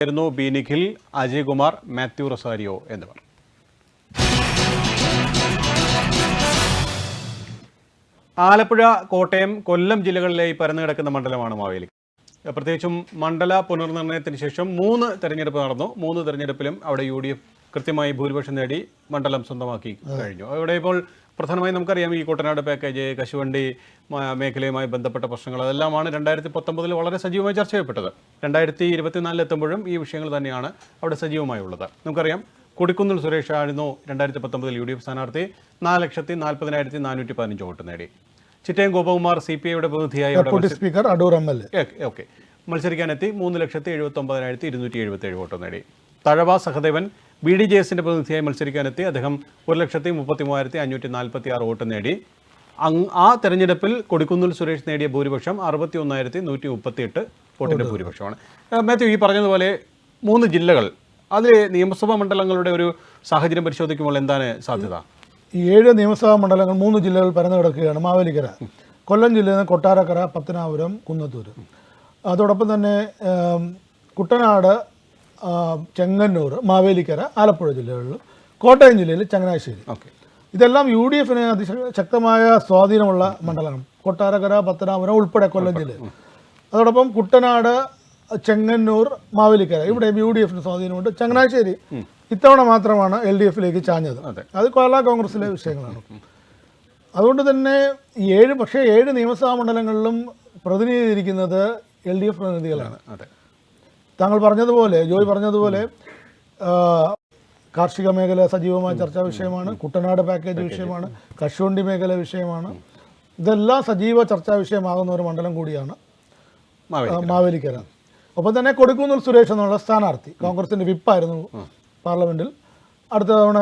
ആയിരുന്നു ബി നിഖിൽ അജയ്കുമാർ മാത്യു റൊസാരിയോ എന്നിവർ. ആലപ്പുഴ കോട്ടയം കൊല്ലം ജില്ലകളിലായി പരന്നു കിടക്കുന്ന മണ്ഡലമാണ് മാവേലി. പ്രത്യേകിച്ചും മണ്ഡല പുനർനിർണയത്തിന് ശേഷം മൂന്ന് തെരഞ്ഞെടുപ്പ് നടന്നു. മൂന്ന് തെരഞ്ഞെടുപ്പിലും അവിടെ യു ഡി എഫ് കൃത്യമായി ഭൂരിപക്ഷം നേടി മണ്ഡലം സ്വന്തമാക്കി കഴിഞ്ഞു. അവിടെ ഇപ്പോൾ പ്രധാനമായും നമുക്കറിയാം ഈ കുട്ടനാട് പാക്കേജ് കശുവണ്ടി മേഖലയുമായി ബന്ധപ്പെട്ട പ്രശ്നങ്ങൾ അതെല്ലാമാണ് രണ്ടായിരത്തി പത്തൊമ്പതിൽ വളരെ സജീവമായി ചർച്ച ചെയ്യപ്പെട്ടത്. രണ്ടായിരത്തി ഇരുപത്തിനാലിൽ എത്തുമ്പോഴും ഈ വിഷയങ്ങൾ തന്നെയാണ് അവിടെ സജീവമായി ഉള്ളത് നമുക്കറിയാം കൊടിക്കുന്നിൽ സുരേഷ് ആയിരുന്നു രണ്ടായിരത്തി പത്തൊമ്പതിൽ യു ഡി എഫ് സ്ഥാനാർത്ഥി. നാല് ലക്ഷത്തി നാൽപ്പതിനായിരത്തി നാനൂറ്റി പതിനഞ്ച് വോട്ട് നേടി. ചിറ്റയം ഗോപകുമാർ സി പി ഐയുടെ പ്രതിനിധിയായി speaker Adoor M L A. Okay. മത്സരിക്കാനെത്തി മൂന്ന് ലക്ഷത്തി എഴുപത്തി ഒമ്പതിനായിരത്തി ഇരുന്നൂറ്റി എഴുപത്തി ഏഴ് വോട്ട് നേടി. Thazhava Sahadevan B D J എസിന്റെ പ്രതിനിധിയായി മത്സരിക്കാനെത്തി. അദ്ദേഹം ഒരു ലക്ഷത്തി മുപ്പത്തി മൂവായിരത്തി അഞ്ഞൂറ്റി നാൽപ്പത്തി ആറ് വോട്ട് നേടി. ആ തെരഞ്ഞെടുപ്പിൽ കൊടിക്കുന്നിൽ സുരേഷ് നേടിയ ഭൂരിപക്ഷം അറുപത്തി ഒന്നായിരത്തി നൂറ്റി മുപ്പത്തി എട്ട് വോട്ടിന്റെ ഭൂരിപക്ഷമാണ് മാത്യു ഈ പറഞ്ഞതുപോലെ മൂന്ന് ജില്ലകൾ അതിൽ നിയമസഭാ മണ്ഡലങ്ങളുടെ ഒരു സാഹചര്യം പരിശോധിക്കുമ്പോൾ എന്താണ് സാധ്യത? ഈ ഏഴ് നിയമസഭാ മണ്ഡലങ്ങൾ മൂന്ന് ജില്ലകൾ പരന്നു കിടക്കുകയാണ്. മാവേലിക്കര കൊല്ലം ജില്ലയിൽ നിന്ന് കൊട്ടാരക്കര പത്തനാപുരം കുന്നത്തൂർ അതോടൊപ്പം തന്നെ കുട്ടനാട് ചെങ്ങന്നൂർ മാവേലിക്കര ആലപ്പുഴ ജില്ലകളിലും കോട്ടയം ജില്ലയിൽ ചങ്ങനാശ്ശേരി. ഓക്കെ. ഇതെല്ലാം യു ഡി എഫിന് അതിശക്തമായ സ്വാധീനമുള്ള മണ്ഡലങ്ങൾ. കൊട്ടാരക്കര പത്തനാപുരം ഉൾപ്പെടെ കൊല്ലം ജില്ലയിൽ. അതോടൊപ്പം കുട്ടനാട് ചെങ്ങന്നൂർ മാവേലിക്കര ഇവിടെ യു ഡി എഫിന് സ്വാധീനമുണ്ട്. ചങ്ങനാശ്ശേരി ഇത്തവണ മാത്രമാണ് എൽ ഡി എഫിലേക്ക് ചാഞ്ഞത്. അത്. കേരള കോൺഗ്രസിലെ വിഷയങ്ങളാണ്. അതുകൊണ്ട് തന്നെ ഏഴ് പക്ഷേ ഏഴ് നിയമസഭാ മണ്ഡലങ്ങളിലും പ്രതിനിധീകരിക്കുന്നത് എൽ ഡി എഫ് പ്രതിനിധികളാണ്. അതെ. താങ്കൾ പറഞ്ഞതുപോലെ ജോയ് പറഞ്ഞതുപോലെ കാർഷിക മേഖല സജീവമായ ചർച്ചാ വിഷയമാണ് കുട്ടനാട് പാക്കേജ് വിഷയമാണ് കശുവണ്ടി മേഖല വിഷയമാണ്. ഇതെല്ലാം സജീവ ചർച്ചാ വിഷയമാകുന്ന ഒരു മണ്ഡലം കൂടിയാണ് മാവേലിക്കര. ഒപ്പം തന്നെ കൊടുക്കുന്നൂർ സുരേഷ് എന്നുള്ള സ്ഥാനാർത്ഥി കോൺഗ്രസിന്റെ വിപ്പായിരുന്നു പാർലമെന്റിൽ. അടുത്ത തവണ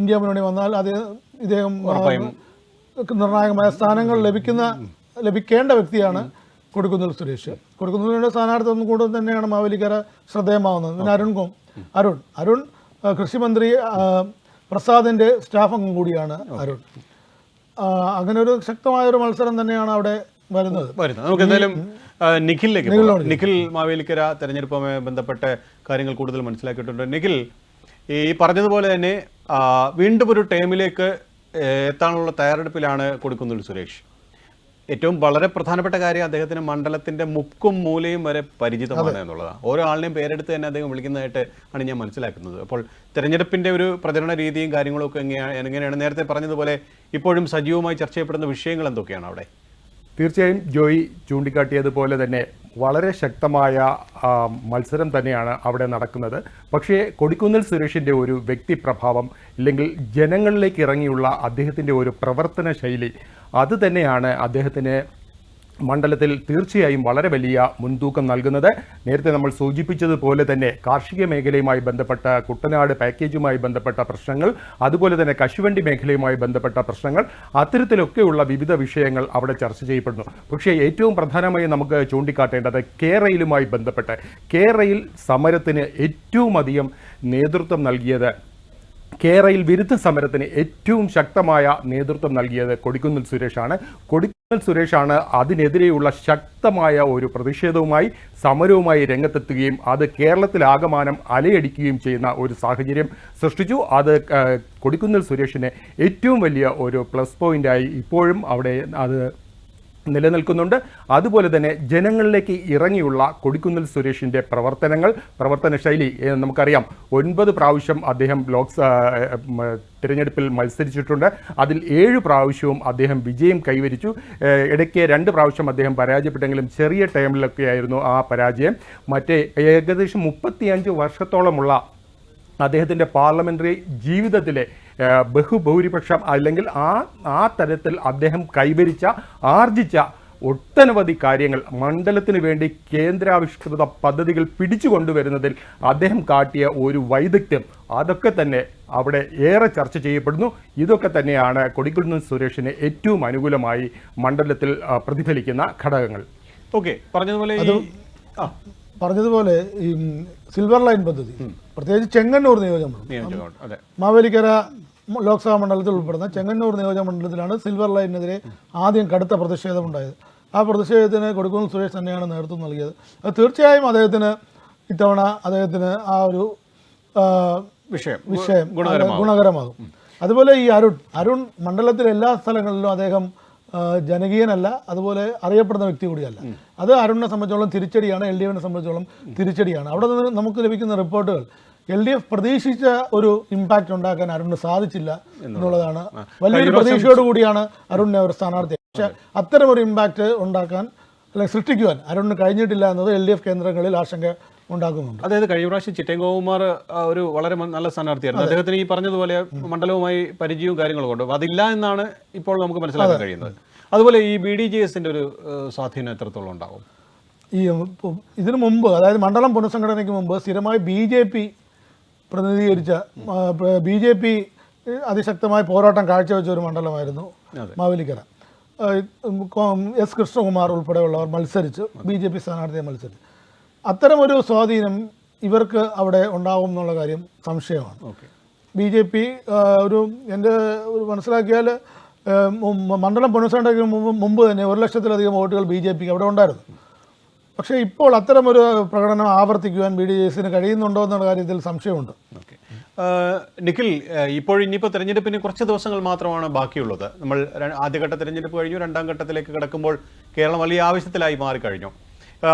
ഇന്ത്യ മുന്നണി വന്നാൽ അത് ഇദ്ദേഹം നിർണായകമായ സ്ഥാനങ്ങൾ ലഭിക്കുന്ന ലഭിക്കേണ്ട വ്യക്തിയാണ് കൊടുക്കുന്നിൽ സുരേഷ്. കൊടുക്കുന്നിലിന്റെ സ്ഥാനാർത്ഥി ഒന്നും കൂടെ തന്നെയാണ് മാവേലിക്കര ശ്രദ്ധേയമാവുന്നത്. പിന്നെ അരുൺ കോം അരുൺ. അരുൺ കൃഷിമന്ത്രി പ്രസാദിന്റെ പ്രസാദിന്റെ സ്റ്റാഫ് അംഗം കൂടിയാണ് അരുൺ. അങ്ങനെ ഒരു ശക്തമായ ഒരു മത്സരം തന്നെയാണ് അവിടെ വരുന്നത്. വരുന്നത്. നമുക്ക് എന്തായാലും നിഖിലിലേക്ക് നിഖിൽ മാവേലിക്കര തെരഞ്ഞെടുപ്പുമായി ബന്ധപ്പെട്ട കാര്യങ്ങൾ കൂടുതൽ മനസ്സിലാക്കിയിട്ടുണ്ട്. നിഖിൽ ഈ പറഞ്ഞതുപോലെ തന്നെ വീണ്ടും ഒരു ടേമിലേക്ക് എത്താനുള്ള തയ്യാറെടുപ്പിലാണ് കൊടുക്കുന്നത് സുരേഷ്. ഏറ്റവും വളരെ പ്രധാനപ്പെട്ട കാര്യം അദ്ദേഹത്തിന് മണ്ഡലത്തിന്റെ മുക്കും മൂലയും വരെ പരിചിതമാണ് എന്നുള്ളതാണ്. ഓരോ ആളിനെയും പേരെടുത്ത് തന്നെ അദ്ദേഹം വിളിക്കുന്നതായിട്ട് ആണ് ഞാൻ മനസ്സിലാക്കുന്നത്. അപ്പോൾ തെരഞ്ഞെടുപ്പിന്റെ ഒരു പ്രചരണ രീതിയും കാര്യങ്ങളും ഒക്കെ എങ്ങനെയാണ് എങ്ങനെയാണ്? നേരത്തെ പറഞ്ഞതുപോലെ ഇപ്പോഴും സജീവമായി ചർച്ച ചെയ്യപ്പെടുന്ന വിഷയങ്ങൾ എന്തൊക്കെയാണ് അവിടെ? തീർച്ചയായും ജോയി ചൂണ്ടിക്കാട്ടിയതുപോലെ തന്നെ വളരെ ശക്തമായ മത്സരം തന്നെയാണ് അവിടെ നടക്കുന്നത്. പക്ഷേ കൊടിക്കുന്നിൽ സുരേഷിന്റെ ഒരു വ്യക്തി പ്രഭാവം ഇല്ലെങ്കിൽ ജനങ്ങളിലേക്ക് ഇറങ്ങിയുള്ള അദ്ദേഹത്തിന്റെ ഒരു പ്രവർത്തന ശൈലി അത് തന്നെയാണ് അദ്ദേഹത്തിന് മണ്ഡലത്തിൽ തീർച്ചയായും വളരെ വലിയ മുൻതൂക്കം നൽകുന്നത്. നേരത്തെ നമ്മൾ സൂചിപ്പിച്ചതുപോലെ തന്നെ കാർഷിക മേഖലയുമായി ബന്ധപ്പെട്ട കുട്ടനാട് പാക്കേജുമായി ബന്ധപ്പെട്ട പ്രശ്നങ്ങൾ അതുപോലെ തന്നെ കശുവണ്ടി മേഖലയുമായി ബന്ധപ്പെട്ട പ്രശ്നങ്ങൾ അത്തരത്തിലൊക്കെയുള്ള വിവിധ വിഷയങ്ങൾ അവിടെ ചർച്ച ചെയ്യപ്പെടുന്നു. പക്ഷേ ഏറ്റവും പ്രധാനമായി നമുക്ക് ചൂണ്ടിക്കാട്ടേണ്ടത് കേരയിലുമായി ബന്ധപ്പെട്ട്. കേരയിൽ സമരത്തിന് ഏറ്റവും അധികം നേതൃത്വം നൽകിയത് കേരളയിൽ വിരുദ്ധ സമരത്തിന് ഏറ്റവും ശക്തമായ നേതൃത്വം നൽകിയത് കൊടിക്കുന്നിൽ സുരേഷാണ്. കൊടിക്കുന്നിൽ സുരേഷാണ് അതിനെതിരെയുള്ള ശക്തമായ ഒരു പ്രതിഷേധവുമായി സമരവുമായി രംഗത്തെത്തുകയും അത് കേരളത്തിലാകമാനം അലയടിക്കുകയും ചെയ്യുന്ന ഒരു സാഹചര്യം സൃഷ്ടിച്ചു. അത് കൊടിക്കുന്നിൽ സുരേഷിന് ഏറ്റവും വലിയ ഒരു പ്ലസ് പോയിന്റായി ഇപ്പോഴും അവിടെ അത് നിലനിൽക്കുന്നുണ്ട്. അതുപോലെ തന്നെ ജനങ്ങളിലേക്ക് ഇറങ്ങിയുള്ള കൊടിക്കുന്നിൽ സുരേഷിന്റെ പ്രവർത്തനങ്ങൾ പ്രവർത്തന ശൈലി നമുക്കറിയാം. ഒൻപത് പ്രാവശ്യം അദ്ദേഹം ലോക്സ തിരഞ്ഞെടുപ്പിൽ മത്സരിച്ചിട്ടുണ്ട്. അതിൽ ഏഴ് പ്രാവശ്യവും അദ്ദേഹം വിജയം കൈവരിച്ചു. ഇടയ്ക്ക് രണ്ട് പ്രാവശ്യം അദ്ദേഹം പരാജയപ്പെട്ടെങ്കിലും ചെറിയ ടൈമിലൊക്കെ ആയിരുന്നു ആ പരാജയം. മറ്റേ ഏകദേശം മുപ്പത്തിയഞ്ച് വർഷത്തോളമുള്ള അദ്ദേഹത്തിന്റെ പാർലമെന്ററി ജീവിതത്തിലെ ബഹുഭൂരിപക്ഷം അല്ലെങ്കിൽ ആ ആ തരത്തിൽ അദ്ദേഹം കൈവരിച്ച ആർജിച്ച ഒട്ടനവധി കാര്യങ്ങൾ മണ്ഡലത്തിന് വേണ്ടി കേന്ദ്രാവിഷ്കൃത പദ്ധതികൾ പിടിച്ചു കൊണ്ടുവരുന്നതിൽ അദ്ദേഹം കാട്ടിയ ഒരു വൈദഗ്ധ്യം അതൊക്കെ തന്നെ അവിടെ ഏറെ ചർച്ച ചെയ്യപ്പെടുന്നു. ഇതൊക്കെ തന്നെയാണ് കൊടിക്കുന്നിൽ സുരേഷിന് ഏറ്റവും അനുകൂലമായി മണ്ഡലത്തിൽ പ്രതിഫലിക്കുന്ന ഘടകങ്ങൾ. ഓക്കെ പറഞ്ഞതുപോലെ ആ. പറഞ്ഞതുപോലെ ഈ സിൽവർ ലൈൻ പദ്ധതി. പ്രത്യേകിച്ച് ചെങ്ങന്നൂർ നിയോജകമണ്ഡലം. മാവേലിക്കര ലോക്സഭാ മണ്ഡലത്തിൽ ഉൾപ്പെടുന്ന ചെങ്ങന്നൂർ നിയോജക മണ്ഡലത്തിലാണ് സിൽവർ ലൈനിനെതിരെ ആദ്യം കടുത്ത പ്രതിഷേധമുണ്ടായത് ആ പ്രതിഷേധത്തിന് കൊടുക്കുന്ന സുരേഷ് തന്നെയാണ് നേതൃത്വം നൽകിയത്. അത് തീർച്ചയായും അദ്ദേഹത്തിന് ഇത്തവണ അദ്ദേഹത്തിന് ആ ഒരു വിഷയം വിഷയം ഗുണകരമാകും. അതുപോലെ ഈ അരുൺ അരുൺ മണ്ഡലത്തിലെ എല്ലാ സ്ഥലങ്ങളിലും അദ്ദേഹം ജനകീയനല്ല അതുപോലെ അറിയപ്പെടുന്ന വ്യക്തി കൂടിയല്ല. അത് അരുണിനെ സംബന്ധിച്ചോളം തിരിച്ചടിയാണ് എൽ ഡി എഫിനെ സംബന്ധിച്ചോളം തിരിച്ചടിയാണ്. അവിടെ നിന്ന് നമുക്ക് ലഭിക്കുന്ന റിപ്പോർട്ടുകൾ എൽ ഡി എഫ് പ്രതീക്ഷിച്ച ഒരു ഇമ്പാക്റ്റ് ഉണ്ടാക്കാൻ അരുണിന് സാധിച്ചില്ല എന്നുള്ളതാണ്. വലിയൊരു പ്രതീക്ഷയോട് കൂടിയാണ് അരുണിനെ ഒരു സ്ഥാനാർത്ഥി. പക്ഷേ അത്തരം ഒരു ഇമ്പാക്റ്റ് ഉണ്ടാക്കാൻ അല്ലെങ്കിൽ സൃഷ്ടിക്കുവാൻ അരുണിന് കഴിഞ്ഞിട്ടില്ല എന്നത് എൽ ഡി എഫ് കേന്ദ്രങ്ങളിൽ ആശങ്ക ഉണ്ടാക്കുന്നുണ്ട്. അതായത് കഴിഞ്ഞ പ്രാവശ്യം ചിറ്റേങ്കോകുമാർ ഒരു വളരെ നല്ല സ്ഥാനാർത്ഥിയായിരുന്നു. അദ്ദേഹത്തിന് ഈ പറഞ്ഞതുപോലെ മണ്ഡലവുമായി പരിചയവും കാര്യങ്ങളും കൊണ്ട് അപ്പൊ അതില്ല എന്നാണ് ഇപ്പോൾ നമുക്ക് മനസ്സിലാക്കാൻ കഴിയുന്നത്. അതുപോലെ ഈ ബി ഡി ജെ എസിന്റെ ഒരു സ്വാധീനം എത്രത്തോളം ഉണ്ടാകും ഈ ഇതിനു മുമ്പ് അതായത് മണ്ഡലം പുനഃസംഘടനയ്ക്ക് മുമ്പ് സ്ഥിരമായി ബി ജെ പി പ്രതിനിധീകരിച്ച ബി ജെ പി അതിശക്തമായ പോരാട്ടം കാഴ്ചവെച്ച ഒരു മണ്ഡലമായിരുന്നു. മാവേലിക്കര. എസ് കൃഷ്ണകുമാർ ഉൾപ്പെടെയുള്ളവർ മത്സരിച്ച് ബി ജെ പി സ്ഥാനാർത്ഥിയെ മത്സരിച്ച്. അത്തരമൊരു സ്വാധീനം ഇവർക്ക് അവിടെ ഉണ്ടാവും എന്നുള്ള കാര്യം സംശയമാണ്. ബി ജെ പി ഒരു എന്റെ ഒരു മനസ്സിലാക്കിയാൽ മണ്ഡലം പുനഃസംഘടനയ്ക്ക് മുമ്പ് തന്നെ ഒരു ലക്ഷത്തിലധികം വോട്ടുകൾ ബി ജെ പിക്ക് അവിടെ ഉണ്ടായിരുന്നു. പക്ഷേ ഇപ്പോൾ അത്തരമൊരു പ്രകടനം ആവർത്തിക്കുവാൻ ബി ഡി എസിന് കഴിയുന്നുണ്ടോ എന്നുള്ള കാര്യത്തിൽ സംശയമുണ്ട്. ഓക്കെ. നിഖിൽ ഇപ്പോൾ ഇനിയിപ്പോൾ തിരഞ്ഞെടുപ്പിന് കുറച്ച് ദിവസങ്ങൾ മാത്രമാണ് ബാക്കിയുള്ളത്. നമ്മൾ ആദ്യഘട്ട തിരഞ്ഞെടുപ്പ് കഴിഞ്ഞു രണ്ടാം ഘട്ടത്തിലേക്ക് കിടക്കുമ്പോൾ കേരളം വലിയ ആവശ്യത്തിലായി മാറിക്കഴിഞ്ഞു.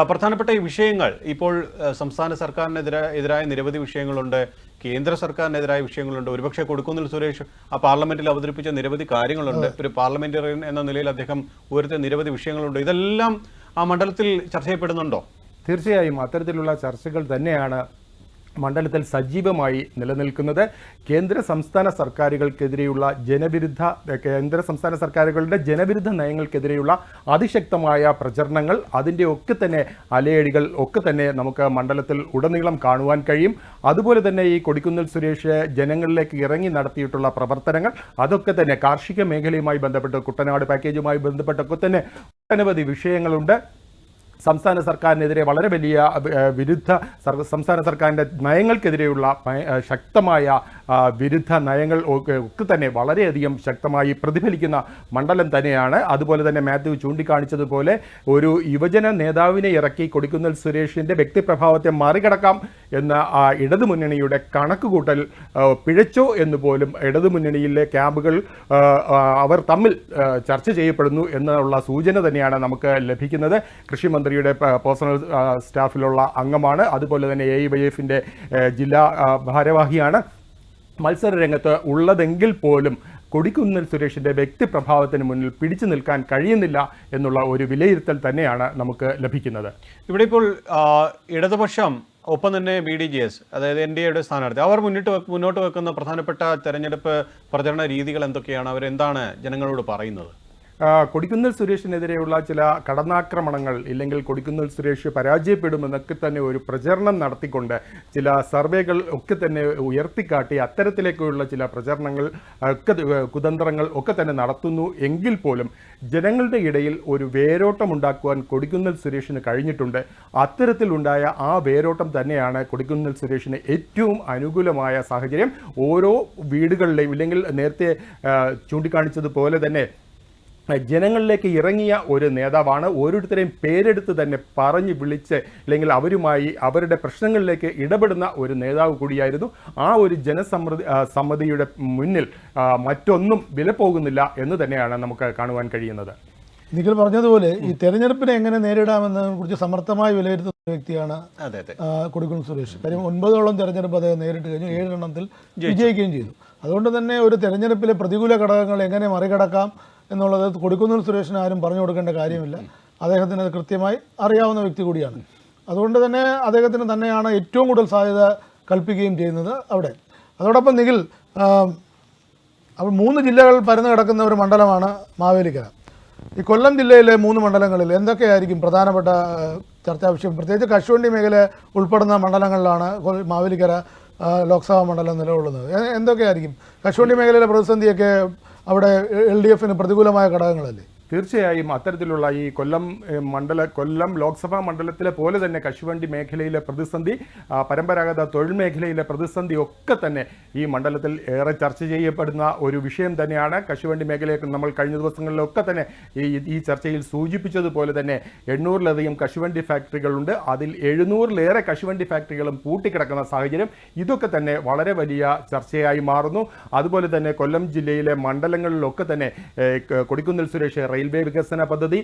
പ്രധാനപ്പെട്ട ഈ വിഷയങ്ങൾ ഇപ്പോൾ സംസ്ഥാന സർക്കാരിനെതിരെ എതിരായ നിരവധി വിഷയങ്ങളുണ്ട് കേന്ദ്ര സർക്കാരിനെതിരായ വിഷയങ്ങളുണ്ട് ഒരുപക്ഷെ കൊടുക്കുന്നിൽ സുരേഷ് ആ പാർലമെന്റിൽ അവതരിപ്പിച്ച നിരവധി കാര്യങ്ങളുണ്ട് ഒരു പാർലമെന്ററിയൻ എന്ന നിലയിൽ അദ്ദേഹം ഉയർത്തിയ നിരവധി വിഷയങ്ങളുണ്ട്. ഇതെല്ലാം ആ മണ്ഡലത്തിൽ ചർച്ച ചെയ്യപ്പെടുന്നുണ്ടോ? തീർച്ചയായും അത്തരത്തിലുള്ള ചർച്ചകൾ തന്നെയാണ് മണ്ഡലത്തിൽ സജീവമായി നിലനിൽക്കുന്നത്. കേന്ദ്ര സംസ്ഥാന സർക്കാരുകൾക്കെതിരെയുള്ള ജനവിരുദ്ധ കേന്ദ്ര സംസ്ഥാന സർക്കാരുകളുടെ ജനവിരുദ്ധ നയങ്ങൾക്കെതിരെയുള്ള അതിശക്തമായ പ്രചരണങ്ങൾ അതിന്റെ ഒക്കെ തന്നെ അലയടികൾ ഒക്കെ തന്നെ നമുക്ക് മണ്ഡലത്തിൽ ഉടനീളം കാണുവാൻ കഴിയും. അതുപോലെ തന്നെ ഈ കൊടിക്കുന്നിൽ സുരേഷ് ജനങ്ങളിലേക്ക് ഇറങ്ങി നടത്തിയിട്ടുള്ള പ്രവർത്തനങ്ങൾ അതൊക്കെ തന്നെ കാർഷിക മേഖലയുമായി ബന്ധപ്പെട്ട് കുട്ടനാട് പാക്കേജുമായി ബന്ധപ്പെട്ടൊക്കെ തന്നെ ഒട്ടനവധി വിഷയങ്ങളുണ്ട്. സംസ്ഥാന സർക്കാരിനെതിരെ വളരെ വലിയ വിരുദ്ധ സംസ്ഥാന സർക്കാരിന്റെ നയങ്ങൾക്കെതിരെയുള്ള ശക്തമായ വിരുദ്ധ നയങ്ങൾ ഒക്കെ തന്നെ വളരെയധികം ശക്തമായി പ്രതിഫലിക്കുന്ന മണ്ഡലം തന്നെയാണ്. അതുപോലെ തന്നെ മാത്യു ചൂണ്ടിക്കാണിച്ചതുപോലെ ഒരു യുവജന നേതാവിനെ ഇറക്കി കൊടുക്കുന്നൽ സുരേഷിന്റെ വ്യക്തിപ്രഭാവത്തെ മറികടക്കാം എന്ന ആ ഇടതുമുന്നണിയുടെ കണക്കുകൂട്ടൽ പിഴച്ചോ എന്ന് പോലും ഇടതുമുന്നണിയിലെ ക്യാമ്പുകൾ അവർ തമ്മിൽ ചർച്ച ചെയ്യപ്പെടുന്നു എന്നുള്ള സൂചന തന്നെയാണ് നമുക്ക് ലഭിക്കുന്നത്. കൃഷിമന്ത്രിയുടെ പേഴ്സണൽ സ്റ്റാഫിലുള്ള അംഗമാണ്. അതുപോലെ തന്നെ എ ഐ വൈ എഫിന്റെ ജില്ലാ ഭാരവാഹിയാണ്. മത്സര രംഗത്ത് ഉള്ളതെങ്കിൽ പോലും കൊടിക്കുന്നിൽ സുരേഷിന്റെ വ്യക്തിപ്രഭാവത്തിന് മുന്നിൽ പിടിച്ചു നിൽക്കാൻ കഴിയുന്നില്ല എന്നുള്ള ഒരു വിലയിരുത്തൽ തന്നെയാണ് നമുക്ക് ലഭിക്കുന്നത്. ഇവിടെ ഇപ്പോൾ ഇടതുപക്ഷം ഒപ്പം തന്നെ ബി ഡി ജി എസ് അതായത് എൻ ഡി എയുടെ സ്ഥാനാർത്ഥി അവർ മുന്നിട്ട് മുന്നോട്ട് വെക്കുന്ന പ്രധാനപ്പെട്ട തെരഞ്ഞെടുപ്പ് പ്രചരണ രീതികൾ എന്തൊക്കെയാണ്? അവരെന്താണ് ജനങ്ങളോട് പറയുന്നത്? കൊടിക്കുന്നിൽ സുരേഷിനെതിരെയുള്ള ചില കടന്നാക്രമണങ്ങൾ ഇല്ലെങ്കിൽ കൊടിക്കുന്നിൽ സുരേഷ് പരാജയപ്പെടുമെന്നൊക്കെ തന്നെ ഒരു പ്രചരണം നടത്തിക്കൊണ്ട് ചില സർവേകൾ ഒക്കെ തന്നെ ഉയർത്തിക്കാട്ടി അത്തരത്തിലേക്കുള്ള ചില പ്രചരണങ്ങൾ ഒക്കെ കുതന്ത്രങ്ങൾ ഒക്കെ തന്നെ നടത്തുന്നു എങ്കിൽ പോലും ജനങ്ങളുടെ ഇടയിൽ ഒരു വേരോട്ടമുണ്ടാക്കുവാൻ കൊടിക്കുന്നിൽ സുരേഷിന് കഴിഞ്ഞിട്ടുണ്ട്. അത്തരത്തിലുണ്ടായ ആ വേരോട്ടം തന്നെയാണ് കൊടിക്കുന്നിൽ സുരേഷിന് ഏറ്റവും അനുകൂലമായ സാഹചര്യം. ഓരോ വീടുകളിലെയും ഇല്ലെങ്കിൽ നേരത്തെ ചൂണ്ടിക്കാണിച്ചതുപോലെ തന്നെ ജനങ്ങളിലേക്ക് ഇറങ്ങിയ ഒരു നേതാവാണ്. ഓരോരുത്തരെയും പേരെടുത്ത് തന്നെ പറഞ്ഞ് വിളിച്ച് അല്ലെങ്കിൽ അവരുമായി അവരുടെ പ്രശ്നങ്ങളിലേക്ക് ഇടപെടുന്ന ഒരു നേതാവ് കൂടിയായിരുന്നു. ആ ഒരു ജനസമ്മതി സമ്മതിയുടെ മുന്നിൽ മറ്റൊന്നും വില പോകുന്നില്ല എന്ന് തന്നെയാണ് നമുക്ക് കാണുവാൻ കഴിയുന്നത്. നിഖിൽ പറഞ്ഞതുപോലെ ഈ തെരഞ്ഞെടുപ്പിനെ എങ്ങനെ നേരിടാമെന്നതിനെ കുറിച്ച് സമർത്ഥമായി വിലയിരുത്തുന്ന വ്യക്തിയാണ് അതെ അതെ. ആ, കൊടിക്കുന്നിൽ സുരേഷ്. കാര്യം ഒൻപതോളം തെരഞ്ഞെടുപ്പ് അദ്ദേഹം നേരിട്ട് കഴിഞ്ഞു ഏഴെണ്ണത്തിൽ വിജയിക്കുകയും ചെയ്തു. അതുകൊണ്ട് തന്നെ ഒരു തെരഞ്ഞെടുപ്പിലെ പ്രതികൂല ഘടകങ്ങൾ എങ്ങനെ മറികടക്കാം എന്നുള്ളത് കൊടുക്കുന്നിൽ സുരേഷിന് ആരും പറഞ്ഞു കൊടുക്കേണ്ട കാര്യമില്ല. അദ്ദേഹത്തിന് അത് കൃത്യമായി അറിയാവുന്ന വ്യക്തി കൂടിയാണ്. അതുകൊണ്ട് തന്നെ അദ്ദേഹത്തിന് തന്നെയാണ് ഏറ്റവും കൂടുതൽ സാധ്യത കൽപ്പിക്കുകയും ചെയ്യുന്നത് അവിടെ. അതോടൊപ്പം നിഖിൽ അപ്പോൾ മൂന്ന് ജില്ലകൾ പരന്നു കിടക്കുന്ന ഒരു മണ്ഡലമാണ് മാവേലിക്കര. ഈ കൊല്ലം ജില്ലയിലെ മൂന്ന് മണ്ഡലങ്ങളിൽ എന്തൊക്കെയായിരിക്കും പ്രധാനപ്പെട്ട ചർച്ചാ വിഷയം? പ്രത്യേകിച്ച് കശുവണ്ടി മേഖല ഉൾപ്പെടുന്ന മണ്ഡലങ്ങളിലാണ് മാവേലിക്കര ലോക്സഭാ മണ്ഡലം നിലകൊള്ളുന്നത്. എന്തൊക്കെയായിരിക്കും? കശുവണ്ടി മേഖലയിലെ പ്രതിസന്ധിയൊക്കെ അവിടെ എൽ ഡി എഫിന് പ്രതികൂലമായ ഘടകങ്ങളല്ലേ? തീർച്ചയായും അത്തരത്തിലുള്ള ഈ കൊല്ലം മണ്ഡല കൊല്ലം ലോക്സഭാ മണ്ഡലത്തിലെ പോലെ തന്നെ കശുവണ്ടി മേഖലയിലെ പ്രതിസന്ധി പരമ്പരാഗത തൊഴിൽ മേഖലയിലെ പ്രതിസന്ധി ഒക്കെ തന്നെ ഈ മണ്ഡലത്തിൽ ഏറെ ചർച്ച ചെയ്യപ്പെടുന്ന ഒരു വിഷയം തന്നെയാണ്. കശുവണ്ടി മേഖലയൊക്കെ നമ്മൾ കഴിഞ്ഞ ദിവസങ്ങളിലൊക്കെ തന്നെ ഈ ഈ ചർച്ചയിൽ സൂചിപ്പിച്ചതുപോലെ തന്നെ എണ്ണൂറിലധികം കശുവണ്ടി ഫാക്ടറികളുണ്ട്. അതിൽ എഴുന്നൂറിലേറെ കശുവണ്ടി ഫാക്ടറികളും പൂട്ടിക്കിടക്കുന്ന സാഹചര്യം ഇതൊക്കെ തന്നെ വളരെ വലിയ ചർച്ചയായി മാറുന്നു. അതുപോലെ തന്നെ കൊല്ലം ജില്ലയിലെ മണ്ഡലങ്ങളിലൊക്കെ തന്നെ കൊടിക്കുന്നിൽ സുരേഷ് റെയിൽവേ വികസന പദ്ധതി.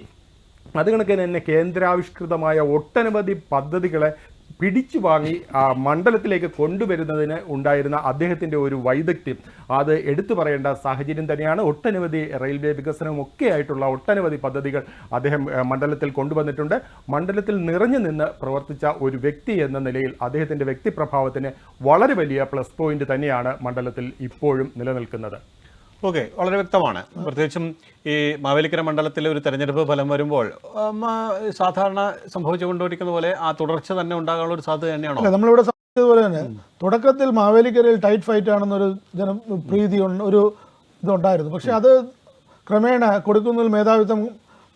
അത് കണക്കിന് തന്നെ കേന്ദ്രാവിഷ്കൃതമായ ഒട്ടനവധി പദ്ധതികളെ പിടിച്ചു വാങ്ങി ആ മണ്ഡലത്തിലേക്ക് കൊണ്ടുവരുന്നതിന് ഉണ്ടായിരുന്ന അദ്ദേഹത്തിന്റെ ഒരു വൈദഗ്ധ്യം. അത് എടുത്തു പറയേണ്ട സാഹചര്യം തന്നെയാണ്. ഒട്ടനവധി റെയിൽവേ വികസനവും ഒക്കെ ആയിട്ടുള്ള ഒട്ടനവധി പദ്ധതികൾ അദ്ദേഹം മണ്ഡലത്തിൽ കൊണ്ടുവന്നിട്ടുണ്ട്. മണ്ഡലത്തിൽ നിറഞ്ഞു നിന്ന് പ്രവർത്തിച്ച ഒരു വ്യക്തി എന്ന നിലയിൽ അദ്ദേഹത്തിന്റെ വ്യക്തിപ്രഭാവത്തിന് വളരെ വലിയ പ്ലസ് പോയിന്റ് തന്നെയാണ് മണ്ഡലത്തിൽ ഇപ്പോഴും നിലനിൽക്കുന്നത്. ഓക്കെ വളരെ വ്യക്തമാണ്. പ്രത്യേകിച്ചും ഈ മാവേലിക്കര മണ്ഡലത്തിലെ ഒരു തെരഞ്ഞെടുപ്പ് ഫലം വരുമ്പോൾ സാധാരണ സംഭവിച്ചുകൊണ്ടിരിക്കുന്ന പോലെ ആ തുടർച്ച തന്നെ ഉണ്ടാകാനുള്ള ഒരു സാധ്യത തന്നെയാണോ? നമ്മളിവിടെ പോലെ തന്നെ തുടക്കത്തിൽ മാവേലിക്കരയിൽ ടൈറ്റ് ഫൈറ്റ് ആണെന്നൊരു ജന പ്രീതി ഒരു ഇതുണ്ടായിരുന്നു. പക്ഷെ അത് ക്രമേണ കൊടുക്കുന്നതിൽ മേധാവിത്വം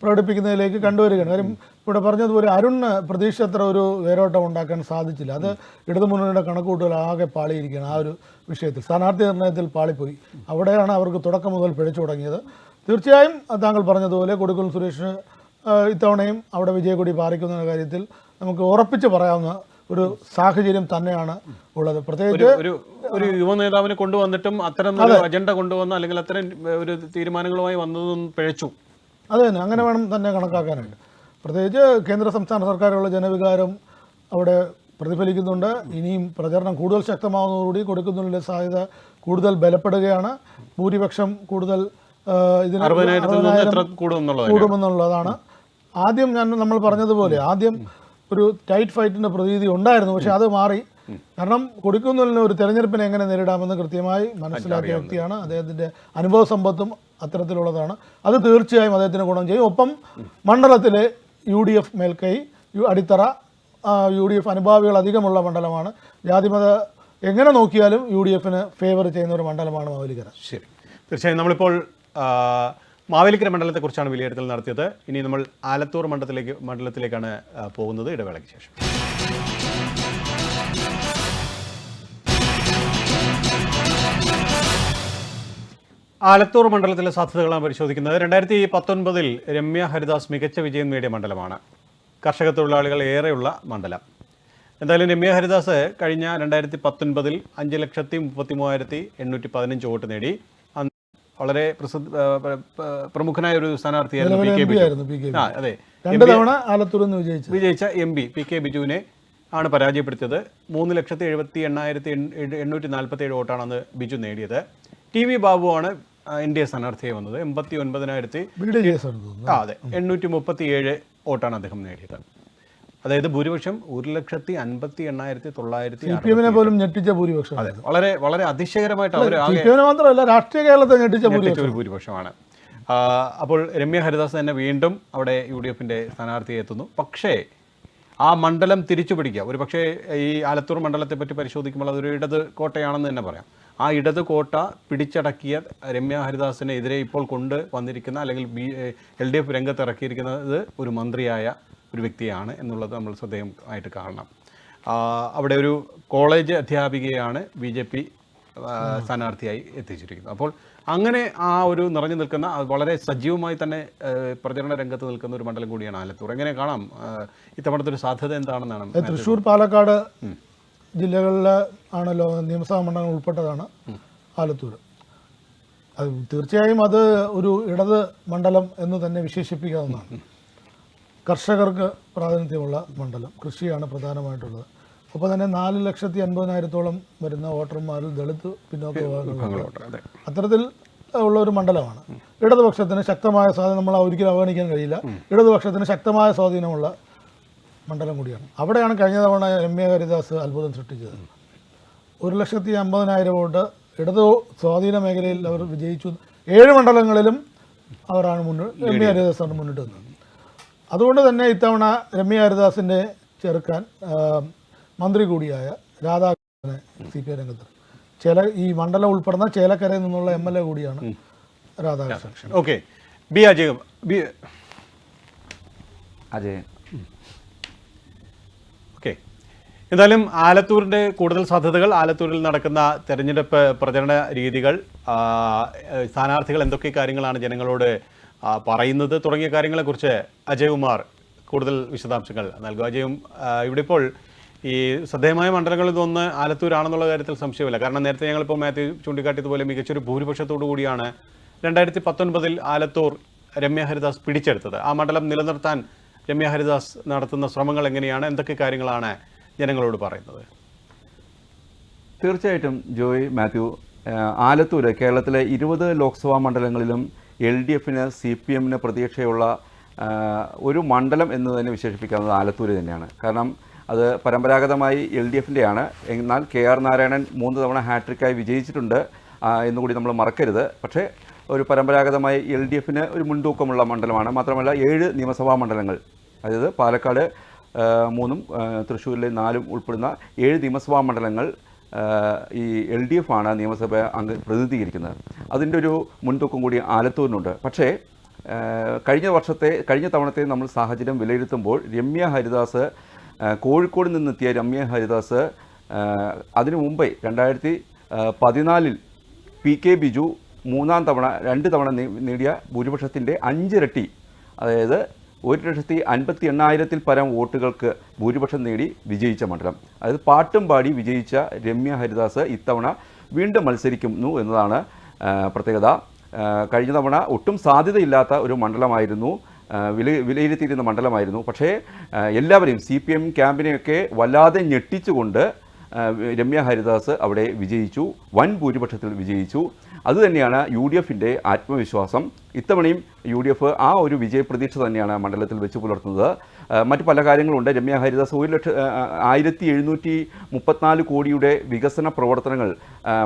പ്രകടിപ്പിക്കുന്നതിലേക്ക് കണ്ടുവരികയാണ്. കാര്യം ഇവിടെ പറഞ്ഞതുപോലെ അരുണ് പ്രതീക്ഷ അത്ര ഒരു വേരോട്ടം ഉണ്ടാക്കാൻ സാധിച്ചില്ല. അത് ഇടതുമുന്നണിയുടെ കണക്കൂട്ടുകൾ ആകെ പാളിയിരിക്കുകയാണ് ആ ഒരു വിഷയത്തിൽ. സ്ഥാനാർത്ഥി നിർണയത്തിൽ പാളിപ്പോയി. അവിടെയാണ് അവർക്ക് തുടക്കം മുതൽ പിഴച്ചു തുടങ്ങിയത്. തീർച്ചയായും താങ്കൾ പറഞ്ഞതുപോലെ കൊടുക്കുൽ സുരേഷ് ഇത്തവണയും അവിടെ വിജയക്കൊടി പാറിക്കുന്ന കാര്യത്തിൽ നമുക്ക് ഉറപ്പിച്ച് പറയാവുന്ന ഒരു സാഹചര്യം തന്നെയാണ് ഉള്ളത്. പ്രത്യേകിച്ച് ഒരു ഒരു യുവ നേതാവിനെ കൊണ്ടുവന്നിട്ടും അത്തരം അജണ്ട കൊണ്ടുവന്ന അല്ലെങ്കിൽ അത്തരം ഒരു തീരുമാനങ്ങളുമായി വന്നതും പിഴച്ചു. അത് തന്നെ. അങ്ങനെ വേണം തന്നെ കണക്കാക്കാനായിട്ട്. പ്രത്യേകിച്ച് കേന്ദ്ര സംസ്ഥാന സർക്കാരുകളുടെ ജനവികാരം അവിടെ പ്രതിഫലിക്കുന്നുണ്ട്. ഇനിയും പ്രചരണം കൂടുതൽ ശക്തമാവുന്നതോടുകൂടി കൊടുക്കുന്നതിന്റെ സാധ്യത കൂടുതൽ ബലപ്പെടുകയാണ്. ഭൂരിപക്ഷം കൂടുതൽ ഇതിന് കൂടുമെന്നുള്ളതാണ്. ആദ്യം ഞാൻ നമ്മൾ പറഞ്ഞതുപോലെ ആദ്യം ഒരു ടൈറ്റ് ഫൈറ്റിന്റെ പ്രതീതി ഉണ്ടായിരുന്നു. പക്ഷെ അത് മാറി. കാരണം കൊടുക്കുന്നതിന് ഒരു തെരഞ്ഞെടുപ്പിനെ എങ്ങനെ നേരിടാമെന്ന് കൃത്യമായി മനസ്സിലാക്കിയ വ്യക്തിയാണ്. അദ്ദേഹത്തിന്റെ അനുഭവ സമ്പത്തും അത്തരത്തിലുള്ളതാണ്. അത് തീർച്ചയായും അദ്ദേഹത്തിന് ഗുണം ചെയ്യും. ഒപ്പം മണ്ഡലത്തിലെ യു ഡി എഫ് മേൽക്കൈ അടിത്തറ യു ഡി എഫ് അനുഭാവികൾ അധികമുള്ള മണ്ഡലമാണ്. ജാതിമത എങ്ങനെ നോക്കിയാലും യു ഡി എഫിന് ഫേവർ ചെയ്യുന്ന ഒരു മണ്ഡലമാണ് മാവേലിക്കര. ശരി. തീർച്ചയായും നമ്മളിപ്പോൾ മാവേലിക്കര മണ്ഡലത്തെക്കുറിച്ചാണ് വിലയിരുത്തൽ നടത്തിയത്. ഇനി നമ്മൾ ആലത്തൂർ മണ്ഡലത്തിലേക്ക് മണ്ഡലത്തിലേക്കാണ് പോകുന്നത് ഇടവേളയ്ക്ക് ശേഷം. ആലത്തൂർ മണ്ഡലത്തിലെ സാധ്യതകളാണ് പരിശോധിക്കുന്നത്. രണ്ടായിരത്തി പത്തൊൻപതിൽ രമ്യ ഹരിദാസ് മികച്ച വിജയം നേടിയ മണ്ഡലമാണ്. കർഷക തൊഴിലാളികൾ ഏറെയുള്ള മണ്ഡലം. എന്തായാലും രമ്യ ഹരിദാസ് കഴിഞ്ഞ രണ്ടായിരത്തി പത്തൊൻപതിൽ അഞ്ച് ലക്ഷത്തി മുപ്പത്തി മൂവായിരത്തി എണ്ണൂറ്റി പതിനഞ്ച് വോട്ട് നേടി. അന്ന് വളരെ പ്രസിദ്ധ പ്രമുഖനായ ഒരു സ്ഥാനാർത്ഥിയായിരുന്നു പി കെ ബിജു. ആ അതെ. വിജയിച്ചു എം പി പി കെ ബിജുവിനെ ആണ് പരാജയപ്പെടുത്തിയത്. മൂന്ന് ലക്ഷത്തി എഴുപത്തി എണ്ണായിരത്തി എണ്ണൂറ്റി നാൽപ്പത്തി ഏഴ് വോട്ടാണ് അന്ന് ബിജു നേടിയത്. ടി വി ബാബുവാണ് എൻ ഡി എ സ്ഥാനാർത്ഥിയായി വന്നത്. എൺപത്തി ഒൻപതിനായിരത്തി ആ അതെ. എണ്ണൂറ്റി മുപ്പത്തി ഏഴ് വോട്ടാണ് അദ്ദേഹം നേടിയത്. അതായത് ഭൂരിപക്ഷം ഒരു ലക്ഷത്തി അൻപത്തി എണ്ണായിരത്തി തൊള്ളായിരത്തി പോലും ഞെട്ടിച്ച ഭൂരിപക്ഷം അതെ. വളരെ വളരെ അതിശയകരമായിട്ട് അവർ മാത്രമല്ല രാഷ്ട്രീയ കേരളത്തെ ഞെട്ടിച്ച ഒരു ഭൂരിപക്ഷമാണ്. അപ്പോൾ രമ്യ ഹരിദാസ് തന്നെ വീണ്ടും അവിടെ യു ഡി എഫിന്റെ സ്ഥാനാർത്ഥിയെ എത്തുന്നു. പക്ഷേ ആ മണ്ഡലം തിരിച്ചു പിടിക്കുക ഒരു പക്ഷേ ഈ ആലത്തൂർ മണ്ഡലത്തെ പറ്റി പരിശോധിക്കുമ്പോൾ അതൊരു ഇടത് കോട്ടയാണെന്ന് തന്നെ പറയാം. ആ ഇടത് കോട്ട പിടിച്ചടക്കിയ രമ്യ ഹരിദാസിനെതിരെ ഇപ്പോൾ കൊണ്ട് വന്നിരിക്കുന്ന അല്ലെങ്കിൽ ബി എൽ ഡി എഫ് രംഗത്ത് ഇറക്കിയിരിക്കുന്നത് ഒരു മന്ത്രിയായ ഒരു വ്യക്തിയാണ് എന്നുള്ളത് നമ്മൾ ശ്രദ്ധേയമായിട്ട് കാണണം. അവിടെ ഒരു കോളേജ് അധ്യാപികയാണ് ബി ജെ പി സ്ഥാനാർത്ഥിയായി എത്തിച്ചിരിക്കുന്നത്. അപ്പോൾ അങ്ങനെ ആ ഒരു നിറഞ്ഞു നിൽക്കുന്ന വളരെ സജീവമായി തന്നെ പ്രചരണ രംഗത്ത് നിൽക്കുന്ന ഒരു മണ്ഡലം കൂടിയാണ് ആലത്തൂർ. എങ്ങനെ കാണാം? ഇത്തവണത്തെ ഒരു സാധ്യത എന്താണെന്നാണ് തൃശ്ശൂർ പാലക്കാട് ജില്ലകളിൽ ആണല്ലോ നിയമസഭാ മണ്ഡലങ്ങൾ ഉൾപ്പെട്ടതാണ് ആലത്തൂർ അത് തീർച്ചയായും അത് ഒരു ഇടത് മണ്ഡലം എന്ന് തന്നെ വിശേഷിപ്പിക്കാവുന്നതാണ്. കർഷകർക്ക് പ്രാതിനിധ്യമുള്ള മണ്ഡലം കൃഷിയാണ് പ്രധാനമായിട്ടുള്ളത്. അപ്പോൾ തന്നെ നാല് ലക്ഷത്തി അൻപതിനായിരത്തോളം വരുന്ന വോട്ടർമാരിൽ ദളിത് പിന്നോക്ക വിഭാഗങ്ങളുണ്ട് അതെ. അത്തരത്തിൽ ഉള്ള ഒരു മണ്ഡലമാണ്. ഇടതുപക്ഷത്തിന് ശക്തമായ സ്വാധീനം നമ്മൾ ഒരിക്കലും അവഗണിക്കാൻ കഴിയില്ല. ഇടതുപക്ഷത്തിന് ശക്തമായ സ്വാധീനമുള്ള മണ്ഡലം കൂടിയാണ്. അവിടെയാണ് കഴിഞ്ഞ തവണ എം എ ഹരിദാസ് അത്ഭുതം സൃഷ്ടിച്ചത്. ഒരു ലക്ഷത്തി അമ്പതിനായിരം വോട്ട് ഇടതു സ്വാധീന മേഖലയിൽ അവർ വിജയിച്ചു. ഏഴ് മണ്ഡലങ്ങളിലും അവരാണ് മുന്നിട്ട് രമ്യ ഹരിദാസാണ് മുന്നിട്ട് വന്നത് അതുകൊണ്ട് തന്നെ ഇത്തവണ രമ്യ ഹരിദാസിന്റെ ചെറുക്കാൻ മന്ത്രി കൂടിയായ രാധാകൃഷ്ണനെ സി പി ഐ രംഗത്ത്. ചില ഈ മണ്ഡലം ഉൾപ്പെടുന്ന ചേലക്കരയിൽ നിന്നുള്ള എം എൽ എ കൂടിയാണ് Radhakrishnan. Okay B Ajay B- Ajay okay എന്തായാലും ആലത്തൂരിന്റെ കൂടുതൽ സാധ്യതകൾ ആലത്തൂരിൽ നടക്കുന്ന തെരഞ്ഞെടുപ്പ് പ്രചരണ രീതികൾ സ്ഥാനാർത്ഥികൾ എന്തൊക്കെ കാര്യങ്ങളാണ് ജനങ്ങളോട് പറയുന്നത് തുടങ്ങിയ കാര്യങ്ങളെക്കുറിച്ച് അജയ്കുമാർ കൂടുതൽ വിശദാംശങ്ങൾ നൽകും. അജയും ഇവിടെ ഇപ്പോൾ ഈ ശ്രദ്ധേയമായ മണ്ഡലങ്ങളിൽ ഇതൊന്ന് ആലത്തൂരാണെന്നുള്ള കാര്യത്തിൽ സംശയമില്ല. കാരണം നേരത്തെ ഞങ്ങളിപ്പോൾ മാത്യു ചൂണ്ടിക്കാട്ടിയതുപോലെ മികച്ചൊരു ഭൂരിപക്ഷത്തോടു കൂടിയാണ് രണ്ടായിരത്തി പത്തൊൻപതിൽ ആലത്തൂർ രമ്യ ഹരിദാസ് പിടിച്ചെടുത്തത്. ആ മണ്ഡലം നിലനിർത്താൻ രമ്യ ഹരിദാസ് നടത്തുന്ന ശ്രമങ്ങൾ എങ്ങനെയാണ്? എന്തൊക്കെ കാര്യങ്ങളാണ് ജനങ്ങളോട് പറയുന്നത്? തീർച്ചയായിട്ടും ജോയ് മാത്യു ആലത്തൂർ കേരളത്തിലെ ഇരുപത് ലോക്സഭാ മണ്ഡലങ്ങളിലും എൽ ഡി എഫിന് സി പി എമ്മിന് പ്രതീക്ഷയുള്ള ഒരു മണ്ഡലം എന്ന് തന്നെ വിശേഷിപ്പിക്കാവുന്നത് ആലത്തൂർ തന്നെയാണ്. കാരണം അത് പരമ്പരാഗതമായി എൽ ഡി എഫിന്റെയാണ് എന്നാൽ കെ ആർ നാരായണൻ മൂന്ന് തവണ ഹാട്രിക്കായി വിജയിച്ചിട്ടുണ്ട് എന്നുകൂടി നമ്മൾ മറക്കരുത്. പക്ഷേ ഒരു പരമ്പരാഗതമായി എൽ ഡി എഫിന് ഒരു മുൻതൂക്കമുള്ള മണ്ഡലമാണ്. മാത്രമല്ല ഏഴ് നിയമസഭാ മണ്ഡലങ്ങൾ. അതായത് പാലക്കാട് മൂന്നും തൃശ്ശൂരിലെ നാലും ഉൾപ്പെടുന്ന ഏഴ് നിയമസഭാ മണ്ഡലങ്ങൾ ഈ എൽ ഡി എഫ് ആണ് നിയമസഭ അംഗ പ്രതിനിധീകരിക്കുന്നത്. അതിന്റെ ഒരു മുൻതൂക്കം കൂടി ആലത്തൂരിനുണ്ട്. പക്ഷേ കഴിഞ്ഞ വർഷത്തെ കഴിഞ്ഞ തവണത്തെ നമ്മൾ സാഹചര്യം വിലയിരുത്തുമ്പോൾ രമ്യ ഹരിദാസ് കോഴിക്കോട് നിന്നെത്തിയ രമ്യ ഹരിദാസ് അതിനു മുമ്പേ രണ്ടായിരത്തി പതിനാലിൽ പി കെ ബിജു മൂന്നാം തവണ രണ്ട് തവണ നേടിയ ഭൂരിപക്ഷത്തിന്റെ അഞ്ചിരട്ടി അതായത് ഒരു ലക്ഷത്തി അൻപത്തി എണ്ണായിരത്തിൽ പരം വോട്ടുകൾക്ക് ഭൂരിപക്ഷം നേടി വിജയിച്ച മണ്ഡലം. അതായത് പാട്ടും പാടി വിജയിച്ച രമ്യ ഹരിദാസ് ഇത്തവണ വീണ്ടും മത്സരിക്കുന്നു എന്നതാണ് പ്രത്യേകത. കഴിഞ്ഞ തവണ ഒട്ടും സാധ്യതയില്ലാത്ത ഒരു മണ്ഡലമായിരുന്നു വില വിലയിരുത്തിയിരുന്ന മണ്ഡലമായിരുന്നു. പക്ഷേ എല്ലാവരെയും സി പി എം ക്യാമ്പിനെയൊക്കെ വല്ലാതെ ഞെട്ടിച്ചുകൊണ്ട് രമ്യ ഹരിദാസ് അവിടെ വിജയിച്ചു വൻ ഭൂരിപക്ഷത്തിൽ വിജയിച്ചു. അതുതന്നെയാണ് യു ഡി എഫിന്റെ ആത്മവിശ്വാസം. ഇത്തവണയും യു ഡി എഫ് ആ ഒരു വിജയപ്രതീക്ഷ തന്നെയാണ് മണ്ഡലത്തിൽ വെച്ച് പുലർത്തുന്നത്. മറ്റു പല കാര്യങ്ങളുണ്ട്. രമ്യ ഹരിദാസ് ഒരു ലക്ഷം ആയിരത്തി എഴുന്നൂറ്റി മുപ്പത്തിനാല് കോടിയുടെ വികസന പ്രവർത്തനങ്ങൾ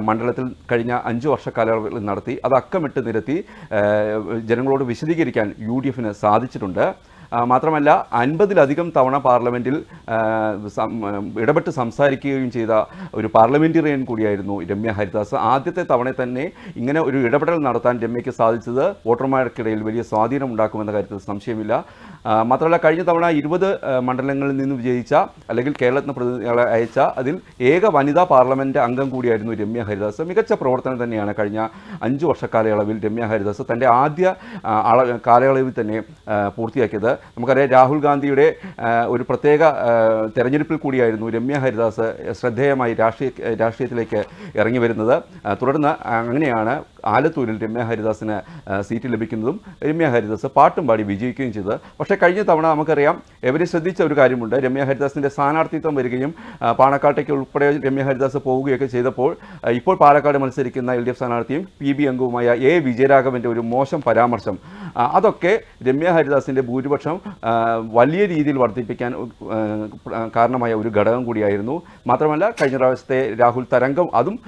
മണ്ഡലത്തിൽ കഴിഞ്ഞ അഞ്ച് വർഷ കാലയളവിൽ നടത്തി. അത് അക്കമിട്ട് നിരത്തി. ജനങ്ങളോട് വിശദീകരിക്കാൻ യു ഡി എഫിന് സാധിച്ചിട്ടുണ്ട്. മാത്രമല്ല അൻപതിലധികം തവണ പാർലമെന്റിൽ ഇടപെട്ട് സംസാരിക്കുകയും ചെയ്ത ഒരു പാർലമെന്റേറിയൻ കൂടിയായിരുന്നു രമ്യ ഹരിദാസ്. ആദ്യത്തെ തവണ തന്നെ ഇങ്ങനെ ഒരു ഇടപെടൽ നടത്താൻ രമ്യയ്ക്ക് സാധിച്ചത് വോട്ടർമാർക്കിടയിൽ വലിയ സ്വാധീനം ഉണ്ടാക്കുമെന്ന കാര്യത്തിൽ സംശയമില്ല. മാത്രമല്ല കഴിഞ്ഞ തവണ ഇരുപത് മണ്ഡലങ്ങളിൽ നിന്ന് വിജയിച്ച അല്ലെങ്കിൽ കേരളത്തിന് പ്രതിനിധികളെ അയച്ച അതിൽ ഏക വനിതാ പാർലമെന്റ് അംഗം കൂടിയായിരുന്നു രമ്യ ഹരിദാസ്. മികച്ച പ്രവർത്തനം തന്നെയാണ് കഴിഞ്ഞ അഞ്ച് വർഷക്കാലയളവിൽ രമ്യ ഹരിദാസ് തന്റെ ആദ്യ കാലയളവിൽ തന്നെ പൂർത്തിയാക്കിയത്. നമുക്കറിയാം രാഹുൽ ഗാന്ധിയുടെ ഒരു പ്രത്യേക തെരഞ്ഞെടുപ്പിൽ കൂടിയായിരുന്നു രമ്യ ഹരിദാസ് ശ്രദ്ധേയമായി രാഷ്ട്രീയ രാഷ്ട്രീയത്തിലേക്ക് ഇറങ്ങി വരുന്നത്. തുടർന്ന് അങ്ങനെയാണ് ആലത്തൂരിൽ രമ്യ ഹരിദാസിന് സീറ്റ് ലഭിക്കുന്നതും രമ്യ ഹരിദാസ് പാട്ടും പാടി വിജയിക്കുകയും ചെയ്തത്. പക്ഷേ കഴിഞ്ഞ തവണ നമുക്കറിയാം എവരെ ശ്രദ്ധിച്ച ഒരു കാര്യമുണ്ട്. രമ്യ ഹരിദാസിന്റെ സ്ഥാനാർത്ഥിത്വം വരികയും പാണക്കാട്ടേക്ക് ഉൾപ്പെടെ രമ്യ ഹരിദാസ് പോവുകയൊക്കെ ചെയ്തപ്പോൾ ഇപ്പോൾ പാലക്കാട് മത്സരിക്കുന്ന എൽ ഡി എഫ് സ്ഥാനാർത്ഥിയും പി ബി അംഗവുമായ എ വിജയരാഘവന്റെ ഒരു മോശം പരാമർശം അതൊക്കെ രമ്യ ഹരിദാസിന്റെ ഭൂരിപക്ഷം വലിയ രീതിയിൽ വർദ്ധിപ്പിക്കാൻ കാരണമായ ഒരു ഘടകം കൂടിയായിരുന്നു. മാത്രമല്ല കഴിഞ്ഞ പ്രാവശ്യത്തെ രാഹുൽ തരംഗം അതും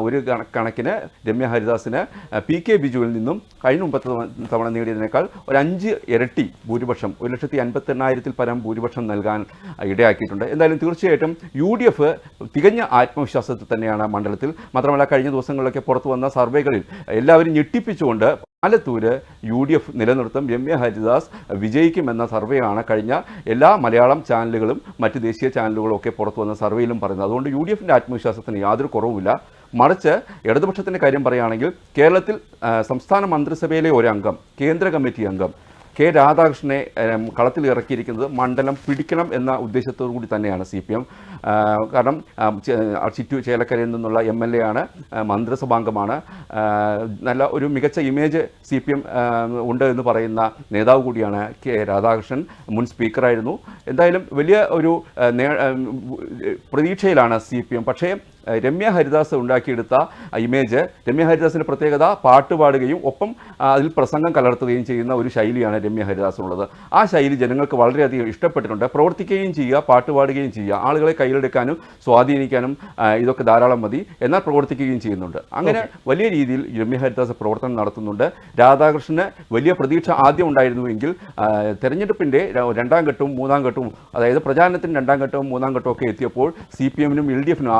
ഒരു കണ- കണക്കിന് രമ്യ ഹരിദാസിന് പി കെ ബിജുവിൽ നിന്നും കഴിഞ്ഞ മുമ്പത്തെ തവണ- നേടിയതിനേക്കാൾ ഒരു അഞ്ച് ഇരട്ടി ഭൂരിപക്ഷം ഒരു ലക്ഷത്തി അൻപത്തി എണ്ണായിരത്തിൽ പരം ഭൂരിപക്ഷം നൽകാൻ ഇടയാക്കിയിട്ടുണ്ട്. എന്തായാലും തീർച്ചയായിട്ടും യു ഡി എഫ് തികഞ്ഞ ആത്മവിശ്വാസത്തിൽ തന്നെയാണ് മണ്ഡലത്തിൽ. മാത്രമല്ല കഴിഞ്ഞ ദിവസങ്ങളിലൊക്കെ പുറത്തു വന്ന സർവേകളിൽ എല്ലാവരും ഞെട്ടിപ്പിച്ചുകൊണ്ട് ആലത്തൂര് യു ഡി എഫ് നിലനിർത്തും. രമ്യ ഹരിദാസ് വിജയിക്കുമെന്ന സർവേയാണ് കഴിഞ്ഞ എല്ലാ മലയാളം ചാനലുകളും മറ്റ് ദേശീയ ചാനലുകളും ഒക്കെ പുറത്തു വന്ന സർവേയിലും പറയുന്നത്. അതുകൊണ്ട് യു ഡി എഫിന്റെ ആത്മവിശ്വാസത്തിന് യാതൊരു കുറവുമില്ല. മറിച്ച് ഇടതുപക്ഷത്തിന്റെ കാര്യം പറയുകയാണെങ്കിൽ കേരളത്തിൽ സംസ്ഥാന മന്ത്രിസഭയിലെ ഒരു അംഗം കേന്ദ്ര കമ്മിറ്റി അംഗം കെ രാധാകൃഷ്ണനെ കളത്തിൽ ഇറക്കിയിരിക്കുന്നത് മണ്ഡലം പിടിക്കണം എന്ന ഉദ്ദേശത്തോടു കൂടി തന്നെയാണ് സി പി എം. കാരണം ചിറ്റു ചേലക്കരയിൽ നിന്നുള്ള എം എൽ എ ആണ് മന്ത്രിസഭാംഗമാണ്. നല്ല ഒരു മികച്ച ഇമേജ് സി പി എം ഉണ്ട് എന്ന് പറയുന്ന നേതാവ് കൂടിയാണ് കെ രാധാകൃഷ്ണൻ മുൻ സ്പീക്കറായിരുന്നു. എന്തായാലും വലിയ ഒരു പ്രതീക്ഷയിലാണ് സി പി എം. പക്ഷേ രമ്യ ഹരിദാസ് ഉണ്ടാക്കിയെടുത്ത ഇമേജ്. രമ്യ ഹരിദാസിന്റെ പ്രത്യേകത പാട്ട് പാടുകയും ഒപ്പം അതിൽ പ്രസംഗം കലർത്തുകയും ചെയ്യുന്ന ഒരു ശൈലിയാണ് രമ്യ ഹരിദാസിനുള്ളത്. ആ ശൈലി ജനങ്ങൾക്ക് വളരെയധികം ഇഷ്ടപ്പെട്ടിട്ടുണ്ട്. പ്രവർത്തിക്കുകയും ചെയ്യുക പാട്ട് പാടുകയും ചെയ്യുക. ആളുകളെ കയ്യിലെടുക്കാനും സ്വാധീനിക്കാനും ഇതൊക്കെ ധാരാളം മതി. എന്നാൽ പ്രവർത്തിക്കുകയും ചെയ്യുന്നുണ്ട്. അങ്ങനെ വലിയ രീതിയിൽ രമ്യ ഹരിദാസ് പ്രവർത്തനം നടത്തുന്നുണ്ട്. രാധാകൃഷ്ണന് വലിയ പ്രതീക്ഷ ആദ്യം ഉണ്ടായിരുന്നുവെങ്കിൽ തെരഞ്ഞെടുപ്പിന്റെ രണ്ടാം ഘട്ടവും മൂന്നാം ഘട്ടവും അതായത് പ്രചാരണത്തിന് രണ്ടാം ഘട്ടവും മൂന്നാം ഘട്ടവും ഒക്കെ എത്തിയപ്പോൾ സി പി എമ്മിനും എൽ ഡി എഫിനും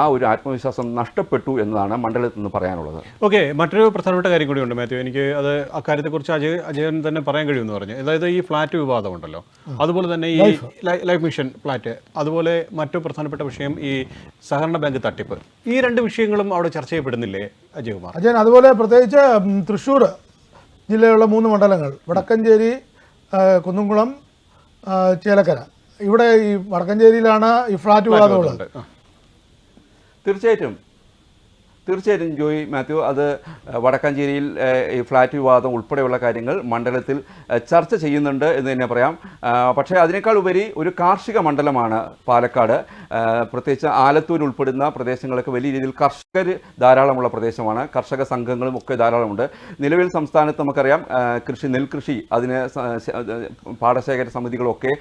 ആ ഒരു ആത്മവിശ്വാസം നഷ്ടപ്പെട്ടു എന്നതാണ് മണ്ഡലത്തിൽ നിന്ന് പറയാനുള്ളത്. ഓക്കെ മറ്റൊരു പ്രധാനപ്പെട്ട കാര്യം കൂടിയുണ്ട് മാത്യു. എനിക്ക് അത് അക്കാര്യത്തെക്കുറിച്ച് അജയ് അജയൻ തന്നെ പറയാൻ കഴിയുമെന്ന് പറഞ്ഞു. അതായത് ഈ ഫ്ലാറ്റ് വിവാദമുണ്ടല്ലോ അതുപോലെ തന്നെ ഈ ലൈഫ് മിഷൻ ഫ്ലാറ്റ് അതുപോലെ മറ്റു പ്രധാനപ്പെട്ട വിഷയം ഈ സഹകരണ ബാങ്ക് തട്ടിപ്പ്. ഈ രണ്ട് വിഷയങ്ങളും അവിടെ ചർച്ച ചെയ്യപ്പെടുന്നില്ലേ അജയ് കുമാർ അജയൻ അതുപോലെ പ്രത്യേകിച്ച് തൃശ്ശൂർ ജില്ലയിലുള്ള മൂന്ന് മണ്ഡലങ്ങൾ. വടക്കഞ്ചേരി കുന്നുംകുളം ചേലക്കര. ഇവിടെ ഈ വടക്കഞ്ചേരിയിലാണ് ഈ ഫ്ലാറ്റ് വിവാദമുള്ളത്. തീർച്ചയായിട്ടും. തീർച്ചയായിട്ടും ജോയി മാത്യു അത് വടക്കാഞ്ചേരിയിൽ ഈ ഫ്ലാറ്റ് വിവാദം ഉൾപ്പെടെയുള്ള കാര്യങ്ങൾ മണ്ഡലത്തിൽ ചർച്ച ചെയ്യുന്നുണ്ട് എന്ന് തന്നെ പറയാം. പക്ഷേ അതിനേക്കാൾ ഉപരി ഒരു കാർഷിക മണ്ഡലമാണ് പാലക്കാട്. പ്രത്യേകിച്ച് ആലത്തൂർ ഉൾപ്പെടുന്ന പ്രദേശങ്ങളൊക്കെ വലിയ രീതിയിൽ കർഷകർ ധാരാളമുള്ള പ്രദേശമാണ്. കർഷക സംഘങ്ങളും ഒക്കെ ധാരാളമുണ്ട്. നിലവിൽ സംസ്ഥാനത്ത് നമുക്കറിയാം കൃഷി നെൽകൃഷി അതിന് പാടശേഖര സമിതികളൊക്കെ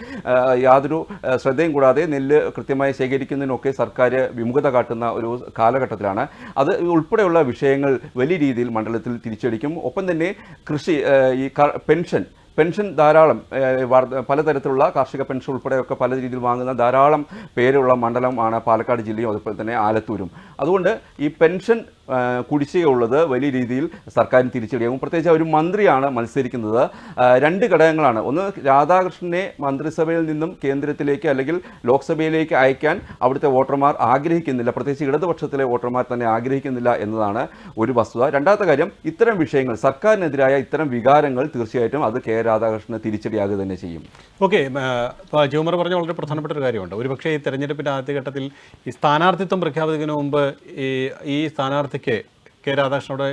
യാതൊരു ശ്രദ്ധയും കൂടാതെ നെല്ല് കൃത്യമായി ശേഖരിക്കുന്നതിനൊക്കെ സർക്കാർ വിമുഖത കാട്ടുന്ന ഒരു കാലഘട്ടത്തിലാണ്. അത് ഉൾപ്പെടെയുള്ള വിഷയങ്ങൾ വലിയ രീതിയിൽ മണ്ഡലത്തിൽ തിരിച്ചടിക്കും. ഒപ്പം തന്നെ കൃഷി ഈ പെൻഷൻ പെൻഷൻ ധാരാളം പലതരത്തിലുള്ള കാർഷിക പെൻഷൻ ഉൾപ്പെടെയൊക്കെ പല രീതിയിൽ വാങ്ങുന്ന ധാരാളം പേരുള്ള മണ്ഡലമാണ് പാലക്കാട് ജില്ലയും അതുപോലെ തന്നെ ആലത്തൂരും. അതുകൊണ്ട് ഈ പെൻഷൻ കുടിശ്ശികയുള്ളത് വലിയ രീതിയിൽ സർക്കാരിന് തിരിച്ചടിയാകും. പ്രത്യേകിച്ച് ഒരു മന്ത്രിയാണ് മത്സരിക്കുന്നത്. രണ്ട് ഘടകങ്ങളാണ്. ഒന്ന് രാധാകൃഷ്ണനെ മന്ത്രിസഭയിൽ നിന്നും കേന്ദ്രത്തിലേക്ക് അല്ലെങ്കിൽ ലോക്സഭയിലേക്ക് അയക്കാൻ അവിടുത്തെ വോട്ടർമാർ ആഗ്രഹിക്കുന്നില്ല. പ്രത്യേകിച്ച് ഇടതുപക്ഷത്തിലെ വോട്ടർമാർ തന്നെ ആഗ്രഹിക്കുന്നില്ല എന്നതാണ് ഒരു വസ്തുത. രണ്ടാമത്തെ കാര്യം ഇത്തരം വിഷയങ്ങൾ സർക്കാരിനെതിരായ ഇത്തരം വികാരങ്ങൾ തീർച്ചയായിട്ടും അത് കെ രാധാകൃഷ്ണന് തിരിച്ചടിയാകുക തന്നെ ചെയ്യും. ഓക്കെ ജോമർ പറഞ്ഞ വളരെ പ്രധാനപ്പെട്ട ഒരു കാര്യമുണ്ട്. ഒരുപക്ഷേ ഈ തെരഞ്ഞെടുപ്പിന്റെ ആദ്യഘട്ടത്തിൽ ഈ സ്ഥാനാർത്ഥിത്വം പ്രഖ്യാപിക്കുന്നതിന് മുമ്പ് ഈ ഈ സ്ഥാനാർത്ഥിക്ക് കെ രാധാകൃഷ്ണനോട്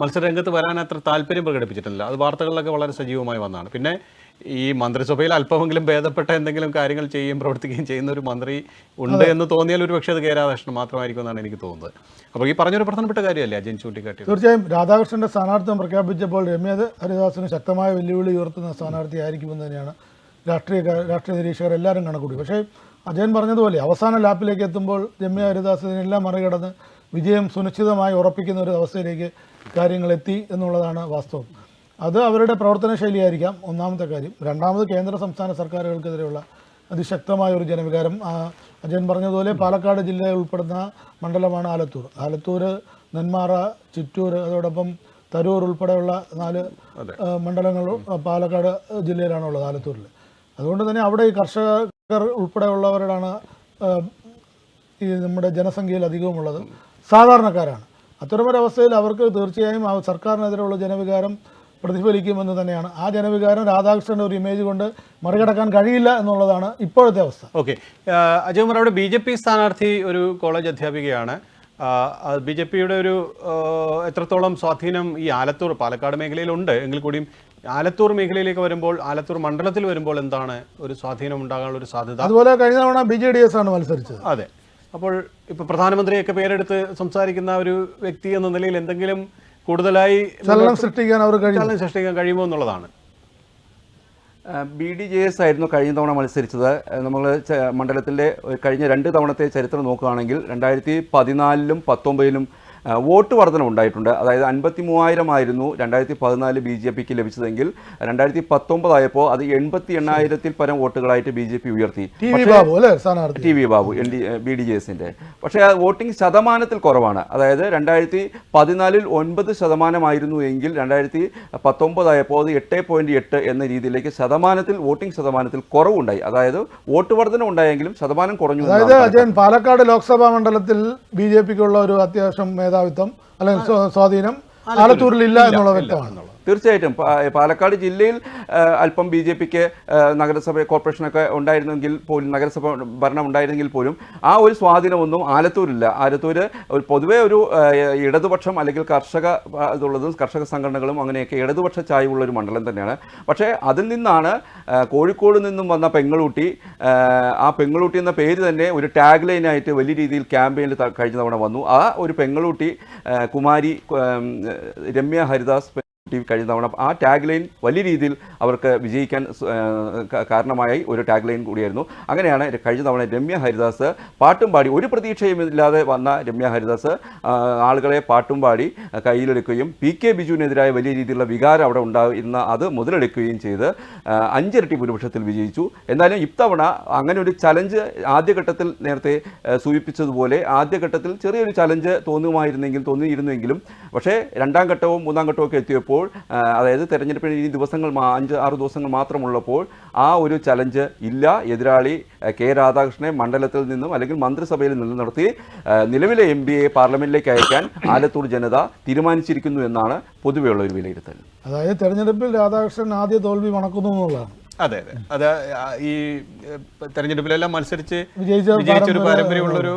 മത്സരരംഗത്ത് വരാൻ അത്ര താല്പര്യം പ്രകടിപ്പിച്ചിട്ടില്ല. അത് വാർത്തകളിലൊക്കെ വളരെ സജീവമായി വന്നതാണ്. പിന്നെ ഈ മന്ത്രിസഭയിൽ അല്പമെങ്കിലും ഭേദപ്പെട്ട എന്തെങ്കിലും കാര്യങ്ങൾ ചെയ്യുകയും പ്രവർത്തിക്കുകയും ചെയ്യുന്ന ഒരു മന്ത്രി ഉണ്ട് എന്ന് തോന്നിയാൽ ഒരു പക്ഷേ അത് കെ രാധാകൃഷ്ണൻ മാത്രമായിരിക്കും എന്നാണ് എനിക്ക് തോന്നുന്നത്. അപ്പോൾ ഈ പറഞ്ഞൊരു പ്രധാനപ്പെട്ട കാര്യമല്ലേ അജയൻ ചൂണ്ടിക്കാട്ടി തീർച്ചയായും രാധാകൃഷ്ണന്റെ സ്ഥാനാർത്ഥിത്വം പ്രഖ്യാപിച്ചപ്പോൾ രമ്യ ഹരിദാസിന് ശക്തമായ വെല്ലുവിളി ഉയർത്തുന്ന സ്ഥാനാർത്ഥിയായിരിക്കുമെന്ന് തന്നെയാണ് രാഷ്ട്രീയ രാഷ്ട്രീയ നിരീക്ഷകർ എല്ലാവരും കണക്കൂടി പക്ഷേ അജയൻ പറഞ്ഞതുപോലെ അവസാന ലാപ്പിലേക്ക് എത്തുമ്പോൾ രമ്യ ഹരിദാസ് ഇതിനെല്ലാം മറികടന്ന് വിജയം സുനിശ്ചിതമായി ഉറപ്പിക്കുന്ന ഒരു അവസ്ഥയിലേക്ക് കാര്യങ്ങൾ എത്തി എന്നുള്ളതാണ് വാസ്തവം. അത് അവരുടെ പ്രവർത്തന ശൈലിയായിരിക്കാം ഒന്നാമത്തെ കാര്യം. രണ്ടാമത് കേന്ദ്ര സംസ്ഥാന സർക്കാരുകൾക്കെതിരെയുള്ള അതിശക്തമായ ഒരു ജനവികാരം. അജൻ അജയൻ പറഞ്ഞതുപോലെ പാലക്കാട് ജില്ലയിൽ ഉൾപ്പെടുന്ന മണ്ഡലമാണ് ആലത്തൂർ. ആലത്തൂർ നെന്മാറ ചിറ്റൂർ അതോടൊപ്പം തരൂർ ഉൾപ്പെടെയുള്ള നാല് മണ്ഡലങ്ങളും മണ്ഡലങ്ങൾ പാലക്കാട് ജില്ലയിലാണുള്ളത് ആലത്തൂരിൽ. അതുകൊണ്ട് തന്നെ അവിടെ ഈ കർഷകർ ഉൾപ്പെടെയുള്ളവരോടാണ് ആ, ഈ നമ്മുടെ ജനസംഖ്യയിൽ അധികവുമുള്ളത്. സാധാരണക്കാരാണ്. അത്തരമൊരവസ്ഥയിൽ അവർക്ക് തീർച്ചയായും സർക്കാരിനെതിരെയുള്ള ജനവികാരം പ്രതിഫലിക്കുമെന്ന് തന്നെയാണ്. ആ ജനവികാരം രാധാകൃഷ്ണന്റെ ഒരു ഇമേജ് കൊണ്ട് മറികടക്കാൻ കഴിയില്ല എന്നുള്ളതാണ് ഇപ്പോഴത്തെ അവസ്ഥ. ഓക്കെ. അജയ് കുമാർ അവിടെ ബി ജെ പി സ്ഥാനാർത്ഥി ഒരു കോളേജ് അധ്യാപികയാണ്. ബി ജെ പിയുടെ ഒരു എത്രത്തോളം സ്വാധീനം ഈ ആലത്തൂർ പാലക്കാട് മേഖലയിലുണ്ട്? എങ്കിൽ കൂടിയും ആലത്തൂർ മേഖലയിലേക്ക് വരുമ്പോൾ ആലത്തൂർ മണ്ഡലത്തിൽ വരുമ്പോൾ എന്താണ് ഒരു സ്വാധീനം ഉണ്ടാകാനുള്ള ഒരു സാധ്യത? അതുപോലെ കഴിഞ്ഞ തവണ ബി ജെ ഡി എസ് ആണ് മത്സരിച്ചത്. അതെ. അപ്പോൾ ഇപ്പൊ പ്രധാനമന്ത്രിയൊക്കെ പേരെടുത്ത് സംസാരിക്കുന്ന ഒരു വ്യക്തി എന്ന നിലയിൽ എന്തെങ്കിലും കൂടുതലായി ചലനം സൃഷ്ടിക്കാൻ അവർ കഴിയും ചലനം സൃഷ്ടിക്കാൻ കഴിയുമോ എന്നുള്ളതാണ്. ബി ഡി ജെ എസ് ആയിരുന്നു കഴിഞ്ഞ തവണ മത്സരിച്ചത്. നമ്മൾ മണ്ഡലത്തിന്റെ കഴിഞ്ഞ രണ്ട് തവണത്തെ ചരിത്രം നോക്കുകയാണെങ്കിൽ രണ്ടായിരത്തി പതിനാലിലും പത്തൊമ്പതിലും വോട്ട് വർധന ഉണ്ടായിട്ടുണ്ട്. അതായത് അൻപത്തി മൂവായിരം ആയിരുന്നു രണ്ടായിരത്തി പതിനാല് ബി ജെ പിക്ക് ലഭിച്ചതെങ്കിൽ രണ്ടായിരത്തി പത്തൊമ്പതായപ്പോൾ അത് എൺപത്തി എണ്ണായിരത്തിൽ പരം വോട്ടുകളായിട്ട് ബി ജെ പി ഉയർത്തി. T V Babu N D B D J എസിന്റെ പക്ഷേ ആ വോട്ടിംഗ് ശതമാനത്തിൽ കുറവാണ്. അതായത് രണ്ടായിരത്തി പതിനാലിൽ ഒൻപത് ശതമാനമായിരുന്നു എങ്കിൽ രണ്ടായിരത്തി പത്തൊമ്പതായപ്പോൾ അത് എട്ട് പോയിന്റ് എട്ട് എന്ന രീതിയിലേക്ക് ശതമാനത്തിൽ വോട്ടിംഗ് ശതമാനത്തിൽ കുറവുണ്ടായി. അതായത് വോട്ട് വർധന ഉണ്ടായെങ്കിലും ശതമാനം കുറഞ്ഞു അതായത് പാലക്കാട് ലോക്സഭാ മണ്ഡലത്തിൽ ബി ജെ പിക്കുള്ള ഒരു അത്യാവശ്യം മേധാവിത്വം അല്ലെങ്കിൽ സ്വാധീനം ആലത്തൂരിൽ ഇല്ല എന്നുള്ള വ്യക്തമാണ്. തീർച്ചയായിട്ടും. പാലക്കാട് ജില്ലയിൽ അല്പം ബി ജെ പിക്ക് നഗരസഭ കോർപ്പറേഷനൊക്കെ ഉണ്ടായിരുന്നെങ്കിൽ പോലും നഗരസഭ ഭരണം ഉണ്ടായിരുന്നെങ്കിൽ പോലും ആ ഒരു സ്വാധീനമൊന്നും ആലത്തൂരില്ല ആലത്തൂർ ഒരു പൊതുവേ ഒരു ഇടതുപക്ഷം അല്ലെങ്കിൽ കർഷക ഇതുള്ളതും കർഷക സംഘടനകളും അങ്ങനെയൊക്കെ ഇടതുപക്ഷ ചായവുള്ളൊരു മണ്ഡലം തന്നെയാണ്. പക്ഷേ അതിൽ നിന്നാണ് കോഴിക്കോട് നിന്നും വന്ന പെങ്ങളൂട്ടി ആ, പെങ്ങളൂട്ടി എന്ന പേര് തന്നെ ഒരു ടാഗ് ലൈനായിട്ട് വലിയ രീതിയിൽ ക്യാമ്പയിനിൽ കഴിഞ്ഞ തവണ വന്നു. ആ ഒരു പെങ്ങളൂട്ടി കുമാരി രമ്യ ഹരിദാസ് ടി വി കഴിഞ്ഞ തവണ. ആ ടാഗ് ലൈൻ വലിയ രീതിയിൽ അവർക്ക് വിജയിക്കാൻ കാരണമായി ഒരു ടാഗ് ലൈൻ കൂടിയായിരുന്നു. അങ്ങനെയാണ് കഴിഞ്ഞ തവണ രമ്യ ഹരിദാസ് പാട്ടും പാടി ഒരു പ്രതീക്ഷയും ഇല്ലാതെ വന്ന രമ്യ ഹരിദാസ് ആളുകളെ പാട്ടും പാടി കയ്യിലെടുക്കുകയും പി കെ ബിജുവിനെതിരായ വലിയ രീതിയിലുള്ള വികാരം അവിടെ ഉണ്ടായിരുന്ന അത് മുതലെടുക്കുകയും ചെയ്ത് അഞ്ചിരട്ടി ഭൂരിപക്ഷത്തിൽ വിജയിച്ചു. എന്നാലും ഇത്തവണ അങ്ങനെ ഒരു ചലഞ്ച് ആദ്യഘട്ടത്തിൽ നേരത്തെ സൂചിപ്പിച്ചതുപോലെ ആദ്യഘട്ടത്തിൽ ചെറിയൊരു ചലഞ്ച് തോന്നുമായിരുന്നെങ്കിൽ തോന്നിയിരുന്നെങ്കിലും പക്ഷേ രണ്ടാം ഘട്ടവും മൂന്നാം ഘട്ടവും ഒക്കെ എത്തിയപ്പോൾ ആ, അതായത് തെരഞ്ഞെടുപ്പിന് ഇനി ദിവസങ്ങൾ അഞ്ച് ആറ് ദിവസങ്ങൾ മാത്രമുള്ളപ്പോൾ ആ ഒരു ചലഞ്ച് ഇല്ല. എതിരാളി കെ രാധാകൃഷ്ണനെ മണ്ഡലത്തിൽ നിന്നും അല്ലെങ്കിൽ മന്ത്രിസഭയിൽ നിന്നും നടത്തി നിലവിലെ എം പിയെ എ പാർലമെന്റിലേക്ക് അയക്കാൻ ആലത്തൂർ ജനത തീരുമാനിച്ചിരിക്കുന്നു എന്നാണ് പൊതുവെയുള്ള ഒരു വിലയിരുത്തൽ. അതായത് തെരഞ്ഞെടുപ്പിൽ രാധാകൃഷ്ണൻ ആദ്യ തോൽവി മണക്കുന്നു എന്നുള്ളതാണ്. അതെ അതെ. അത് ഈ തെരഞ്ഞെടുപ്പിലെല്ലാം മത്സരിച്ച് വിജയിച്ച ഒരു പാരമ്പര്യമുള്ളൊരു പാരമ്പര്യമുള്ള ഒരു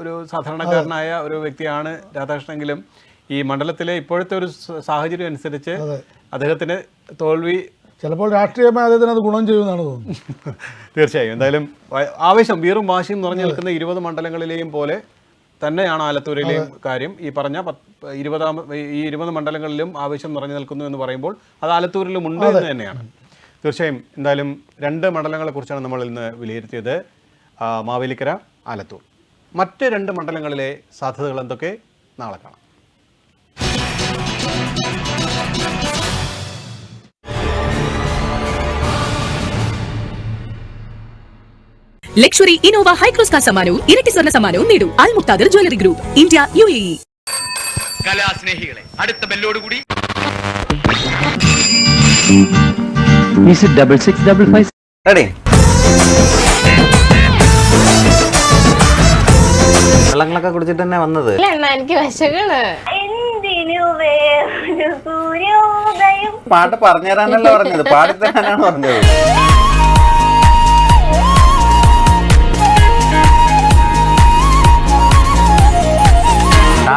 ഒരു സാധാരണക്കാരനായ ഒരു വ്യക്തിയാണ് രാധാകൃഷ്ണനെങ്കിലും ഈ മണ്ഡലത്തിലെ ഇപ്പോഴത്തെ ഒരു സാഹചര്യം അനുസരിച്ച് അദ്ദേഹത്തിന് തോൽവി ചിലപ്പോൾ രാഷ്ട്രീയമായി അദ്ദേഹത്തിന് അത് ഗുണം ചെയ്യുമെന്നാണ് തോന്നുന്നത്. തീർച്ചയായും. എന്തായാലും ആവേശം വീറും വാശിയും നിറഞ്ഞു നിൽക്കുന്ന ഇരുപത് മണ്ഡലങ്ങളിലെയും പോലെ തന്നെയാണ് ആലത്തൂരിലെയും കാര്യം. ഈ പറഞ്ഞ പത്ത് ഇരുപതാം ഈ ഇരുപത് മണ്ഡലങ്ങളിലും ആവേശം നിറഞ്ഞു നിൽക്കുന്നു എന്ന് പറയുമ്പോൾ അത് ആലത്തൂരിലും ഉണ്ട് എന്ന് തന്നെയാണ്. തീർച്ചയായും എന്തായാലും രണ്ട് മണ്ഡലങ്ങളെ കുറിച്ചാണ് നമ്മൾ ഇന്ന് വിലയിരുത്തിയത്. മാവേലിക്കര ആലത്തൂർ. മറ്റ് രണ്ട് മണ്ഡലങ്ങളിലെ സാധ്യതകൾ എന്തൊക്കെ? നാളെ കാണാം. ലക്ഷറി ഇനോവ ഹൈക്രോസ് കാർ സമ്മാനവും ഇരട്ടി സ്വർണ സമ്മാനവും നേടൂ Al Muktadir jewellery group India U A E കലാസ്നേഹികളെ അടുത്ത ബെല്ലോടുകൂടി റെഡി. വെള്ളങ്ങളൊക്കെ കുടിച്ചിട്ട് തന്നെ വന്നത്. ഇല്ല എന്നാ എനിക്ക് എന്തിനു വേറൊരു സൂര്യോദയം? പാട്ട് പറഞ്ഞു തരാനല്ല പറഞ്ഞത്. പാടിത്തരാനാണ് പറഞ്ഞത്.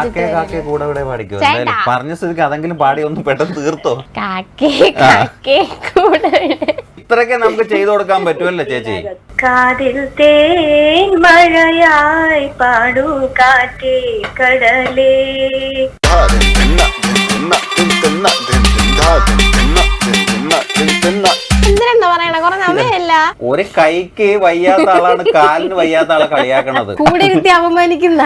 കാക്കേ കാക്കേ കൂടെ ഇവിടെ പാടിക്കോ? എന്തായാലും പറഞ്ഞ സ്ഥിതിക്ക് അതെങ്കിലും പാടി ഒന്ന് പെട്ടെന്ന് തീർത്തോ? കാക്കേ കാക്കേ കൂടെ ഇത്രയൊക്കെ നമുക്ക് ചെയ്തു കൊടുക്കാൻ പറ്റുമല്ലോ ചേച്ചി. കാതിൽ തേൻ മഴയായി പാടൂ കാറ്റേ കടലേ. എന്തിനാ പറയണ? കുറെ സമയല്ല ഒരു കൈക്ക് വയ്യാത്ത ആളാണ് കാലിന് വയ്യാത്ത ആളെ കളിയാക്കണത്. കൂടെ ഇരുത്തി അപമാനിക്കുന്ന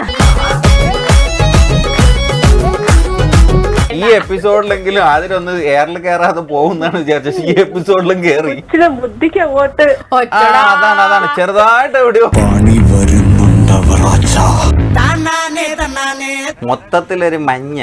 ഈ എപ്പിസോഡിലെങ്കിലും അതിലൊന്ന് എയറിൽ കയറാതെ പോകുന്നാണ് വിചാരിച്ചത്. ഈ എപ്പിസോഡിലും കയറി ബുദ്ധിക്ക് അങ്ങോട്ട്. ആ അതാണ് അതാണ്. ചെറുതായിട്ട് എവിടെയോ. മൊത്തത്തിലൊരു മഞ്ഞ